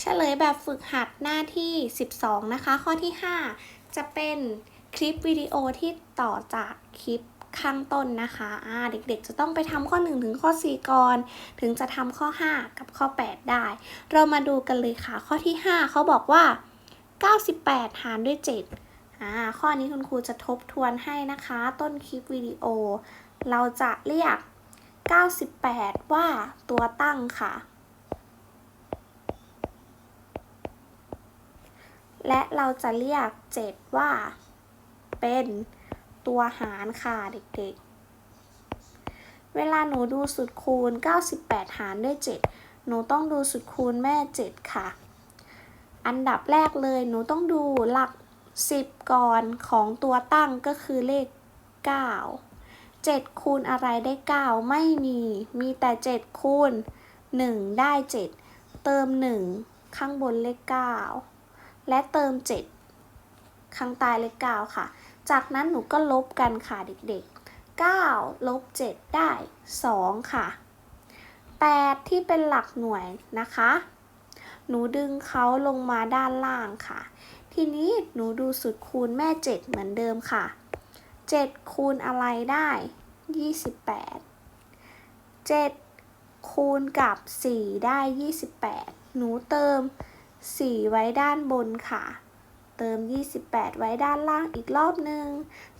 เฉลยแบบฝึกหัดหน้าที่ 12 นะคะ ข้อที่ 5 จะเป็นคลิปวิดีโอที่ต่อจากคลิปข้างต้นนะคะอ่าเด็กๆจะต้องไปทำข้อ 1 ถึงข้อ 4 ก่อน ถึงจะทำข้อ 5 กับข้อ 8 ได้ เรามาดูกันเลยค่ะ ข้อที่ 5 เขาบอกว่า 98 หารด้วย 7อ่าข้อนี้คุณครูจะทบทวนให้นะคะ ต้นคลิปวิดีโอ เราจะเรียก 98 ว่าตัวตั้งค่ะ และเราจะเรียก 7 ว่า เป็นตัวหารค่ะเด็กๆ เวลาหนูดูสุดคูณ 98 หารด้วย 7 หนูต้องดูสุดคูณแม่ 7 ค่ะ อันดับแรกเลยหนูต้องดูหลัก 10 ก่อนของตัวตั้งก็คือเลข 9 7 คูณอะไรได้ 9 ไม่มี มีแต่ 7 คูณ 1 ได้ 7 เติม 1 ข้างบนเลข 9 และเติม 7 ข้างใต้เลข9ค่ะ จากนั้นหนูก็ลบกันค่ะเด็กๆ 9 ลบ 7 ได้ 2 ค่ะ 8 ที่เป็นหลักหน่วยนะคะ หนูดึงเขาลงมาด้านล่างค่ะ ทีนี้หนูดูสุดคูณแม่ 7 เหมือนเดิมค่ะ 7 คูณอะไรได้ 28 7 คูณกับ 4 ได้ 28 หนูเติม 4 ไว้ด้านบนค่ะ เติม 28 ไว้ด้านล่างอีกรอบนึง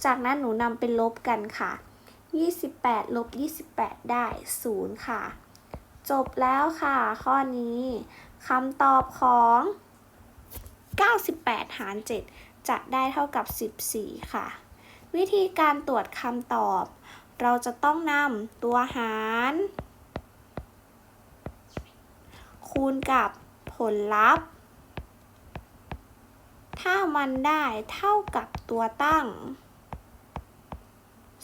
จากนั้นหนูนำไปลบกันค่ะ 28 ลบ 28 ได้ 0 ค่ะ จบแล้วค่ะ ข้อนี้คำตอบของ 98 หาร 7 จะได้เท่ากับ 14 ค่ะ วิธีการตรวจคำตอบ เราจะต้องนำตัวหาร คูณกับผลลัพธ์ ถ้ามันได้เท่ากับตัวตั้ง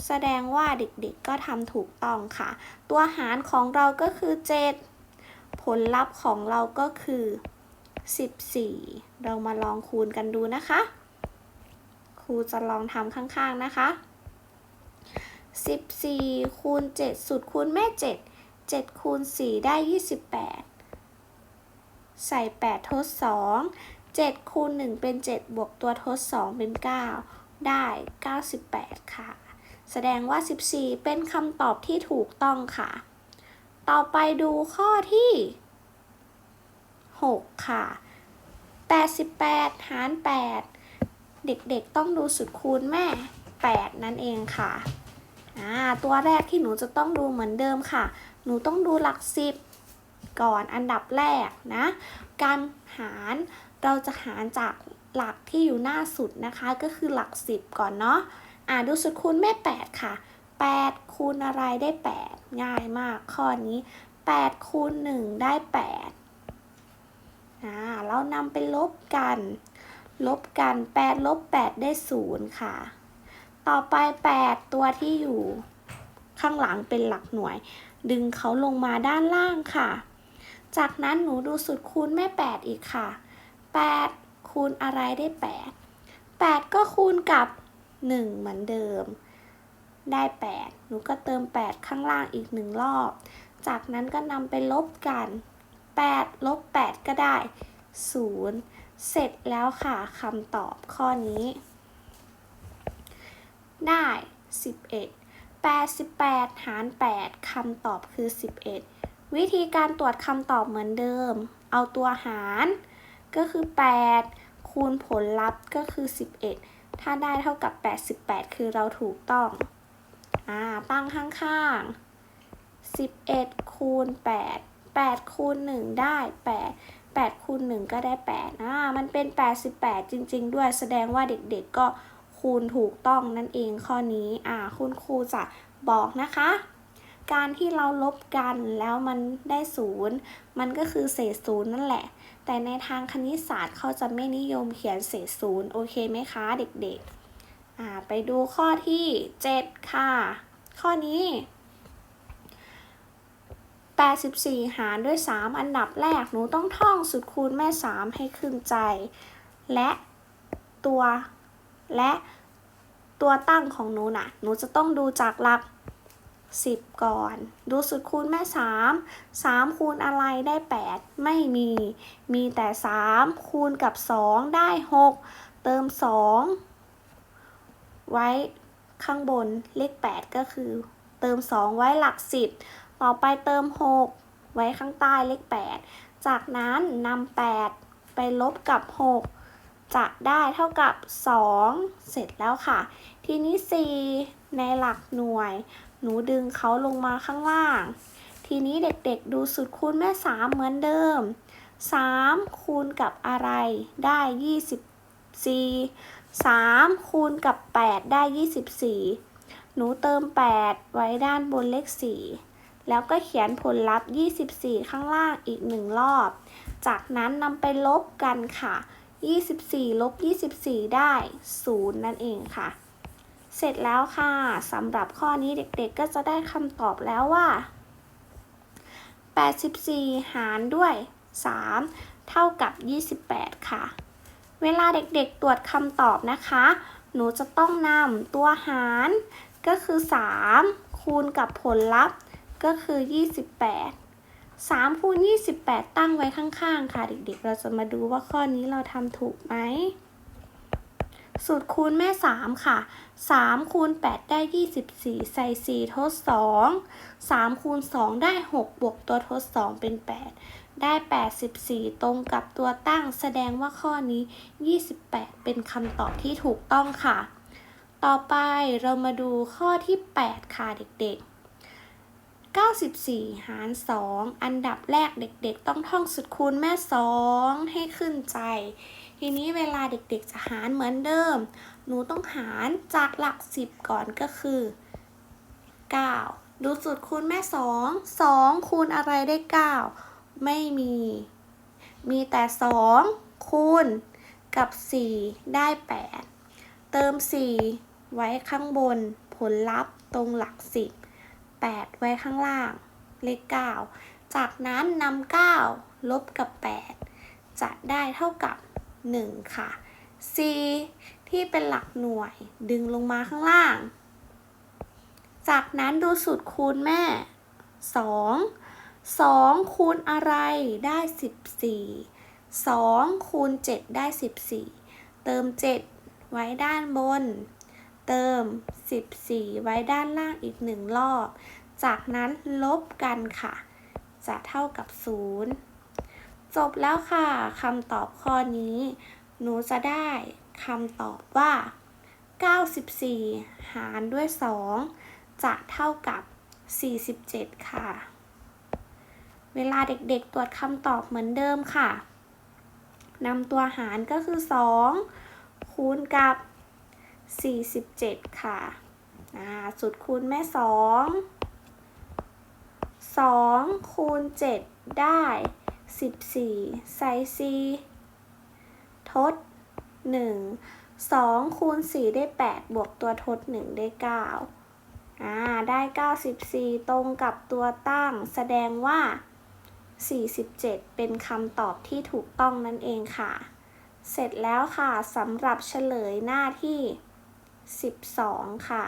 แสดงว่าเด็กๆก็ทำถูกต้องค่ะ ตัวหารของเราก็คือ 7 ผลลัพธ์ของเราก็คือ 14 เรามาลองคูณกันดูนะคะ ครูจะลองทำข้างๆนะคะ 14 คูณ 7 สุดคูณแม่ 7 7คูณ4ได้ 28 ใส่ 8 ทด 2 7คูณ1เป็น 7 บวกตัวทด 2 เป็น 9 ได้ 98 ค่ะ แสดงว่า 14 เป็นคำตอบที่ถูกต้องค่ะ ต่อไปดูข้อที่ 6 ค่ะ 88 หาร 8 เด็กๆต้องดูสุดคูณแม่ 8 นั่นเองค่ะตัวแรกที่หนูจะต้องดูเหมือนเดิมค่ะ หนูต้องดูหลัก 10 ก่อนอันดับแรกนะ การหาร เราจะหารจากหลักที่อยู่หน้าสุดนะคะ ก็คือหลัก 10 ก่อนเนาะอ่าดูสุดคูณแม่ 8 ค่ะ 8 คูณอะไรได้ 8 ง่ายมากข้อนี้ 8 คูณ 1 ได้ 8อ่าเรานำไปลบกัน ลบกัน 8 ลบ 8 ได้ 0 ค่ะ ต่อไป 8 ตัวที่อยู่ข้างหลังเป็นหลักหน่วย ดึงเขาลงมาด้านล่างค่ะ จากนั้นหนูดูสุดคูณแม่ 8 อีกค่ะ 8 คูณอะไรได้ 8 8 ก็คูณกับ 1 เหมือนเดิม ได้ 8 หนูก็เติม 8 ข้างล่างอีกหนึ่งรอบ จากนั้นก็นำไปลบกัน 8 ลบ 8 ก็ได้ 0 เสร็จแล้วค่ะคำตอบข้อนี้ ได้ 11 88 หาร 8 คำตอบคือ 11 วิธีการตรวจคำตอบเหมือนเดิม เอาตัวหาร ก็คือ 8 คูณผลลัพธ์ก็คือ 11 ถ้าได้เท่ากับ 88 คือเราถูกต้อง อ่า ตั้งข้างๆ 11 คูณ 8 8 คูณ 1 ได้ 8 8คูณ1ก็ได้8อ่ามันเป็น 88 จริง ๆ ด้วยแสดงว่าเด็กๆก็คูณถูกต้องนั่นเองข้อนี้อ่าคุณครูจะบอกนะคะ การที่เราลบกันแล้วมันได้ศูนย์มันก็คือเศษศูนย์นั่นแหละ แต่ในทางคณิตศาสตร์เขาจะไม่นิยมเขียนเศษศูนย์โอเคไหมคะเด็กๆ ไปดูข้อที่ 7 ค่ะ ข้อนี้ 84 หารด้วย 3 อันดับแรกหนูต้องท่องสุดคูณแม่ 3 ให้ขึ้นใจ และตัวและตัวตั้งของหนูน่ะ หนูจะต้องดูจากหลัก 10 ก่อน ดูสูตรคูณแม่ 3 3 คูณอะไรได้ 8 ไม่มี มีแต่ 3 คูณกับ 2 ได้ 6 เติม 2 ไว้ข้างบนเลข 8 ก็คือ เติม 2 ไว้หลัก 10 ต่อไปเติม 6 ไว้ข้างใต้เลข 8 จากนั้นนำ8 ไปลบกับ 6จะได้เท่ากับ 2 เสร็จแล้วค่ะ ทีนี้ 4 ในหลักหน่วย หนูดึงเขาลงมาข้างล่าง ทีนี้เด็กๆดูสูตรคูณแม่ 3 เหมือนเดิม 3 คูณกับอะไรได้ 24 3 คูณกับ 8 ได้ 24 หนูเติม 8 ไว้ด้านบนเลข 4 แล้วก็เขียนผลลัพธ์ 24 ข้างล่างอีกหนึ่งรอบ จากนั้นนำไปลบกันค่ะ 24 ลบ 24 ได้ 0 นั่นเองค่ะ เสร็จแล้วค่ะสำหรับข้อนี้เด็กๆก็จะได้คำตอบแล้วว่า 84 หารด้วย 3 เท่ากับ 28 ค่ะ เวลาเด็กๆตรวจคำตอบนะคะ หนูจะต้องนำตัวหารก็คือ 3 คูณกับผลลัพธ์ก็คือ 28 3คูณ28 ตั้งไว้ข้างๆ ค่ะ เด็กๆ เราจะมาดูว่าข้อนี้เราทำถูกไหม สูตรคูณแม่ 3 ค่ะ 3 คูณ 8 ได้ 24 ใส่ 4 ทด 2 3 คูณ 2 ได้ 6 บวกตัวทด 2 เป็น 8 ได้ 84 ตรงกับตัวตั้งแสดงว่าข้อนี้ 28 เป็นคำตอบที่ถูกต้องค่ะ ต่อไปเรามาดูข้อที่ 8 ค่ะเด็กๆ94 หาร 2 อันดับแรกเด็กๆ ต้องท่องสุดคูณแม่ 2 ให้ขึ้นใจ ทีนี้เวลาเด็กๆจะหารเหมือนเดิม หนูต้องหารจากหลัก 10 ก่อนก็คือ 9 ดูสูตรคูณแม่ 2 2 คูณอะไรได้ 9 ไม่มี มีแต่ 2 คูณกับ 4 ได้ 8 เติม 4 ไว้ข้างบนผลลัพธ์ตรงหลัก 10 8 ไว้ข้างล่าง เลข 9 จากนั้นนำ9ลบกับ 8 จะได้เท่ากับ 1 ค่ะ C ที่เป็นหลักหน่วยดึงลงมาข้างล่าง จากนั้นดูสูตรคูณแม่ 2 2 คูณอะไรได้ 14 2 คูณ 7 ได้ 14 เติม 7 ไว้ด้านบน เติม 14 ไว้ด้านล่างอีกหนึ่งรอบ จากนั้นลบกันค่ะ จะเท่ากับ 0 จบแล้วค่ะคำตอบข้อนี้ หนูจะได้คำตอบว่า 94 หารด้วย 2 จะเท่ากับ 47 ค่ะ เวลาเด็กๆตรวจคำตอบเหมือนเดิมค่ะนำตัวหารก็คือ 2 คูณกับ 47 ค่ะอ่าสุดคูณแม่ 2 2 คูณ 7 ได้ 14ใส่4ทด 1 2 คูณ 4 ได้ 8 บวกตัวทด 1 ได้ 9 อ่า ได้ 94 ตรงกับตัวตั้ง แสดงว่า 47 เป็นคำตอบที่ถูกต้องนั่นเองค่ะ เสร็จแล้วค่ะสำหรับเฉลยหน้าที่ 12 ค่ะ